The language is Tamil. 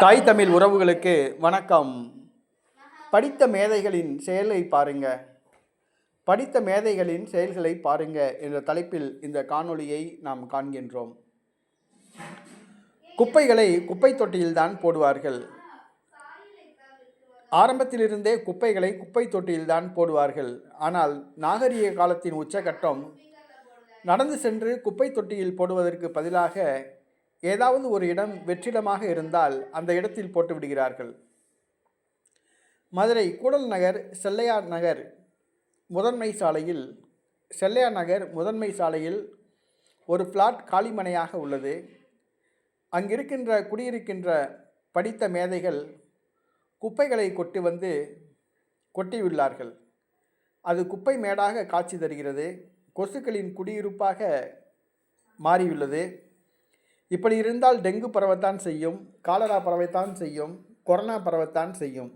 தாய் தமிழ் உறவுகளுக்கு வணக்கம். படித்த மேதைகளின் செயலை பாருங்க. படித்த மேதைகளின் செயல்களை பாருங்க என்ற தலைப்பில் இந்த காணொளியை நாம் காண்கின்றோம். குப்பைகளை குப்பை தொட்டியில்தான் போடுவார்கள். ஆரம்பத்திலிருந்தே குப்பைகளை குப்பை தொட்டியில்தான் போடுவார்கள். ஆனால் நாகரிக காலத்தின் உச்சகட்டம் நடந்து சென்று குப்பை தொட்டியில் போடுவதற்கு பதிலாக ஏதாவது ஒரு இடம் வெற்றிடமாக இருந்தால் அந்த இடத்தில் போட்டு விடுகிறார்கள். மதுரை கூடல் நகர் செல்லையார் நகர் முதன்மை சாலையில் செல்லையார் நகர் முதன்மை சாலையில் ஒரு பிளாட் காலிமனையாக உள்ளது. அங்கிருக்கின்ற குடியிருக்கின்ற படித்த மேதைகள் குப்பைகளை கொட்டி வந்து கொட்டியுள்ளார்கள் அது குப்பை மேடாக காட்சி தருகிறது. கொசுக்களின் குடியிருப்பாக மாறியுள்ளது. இப்படி இருந்தால் டெங்கு பரவத்தான் செய்யும் காலரா பரவத்தான் செய்யும் கொரோனா பரவத்தான் செய்யும்.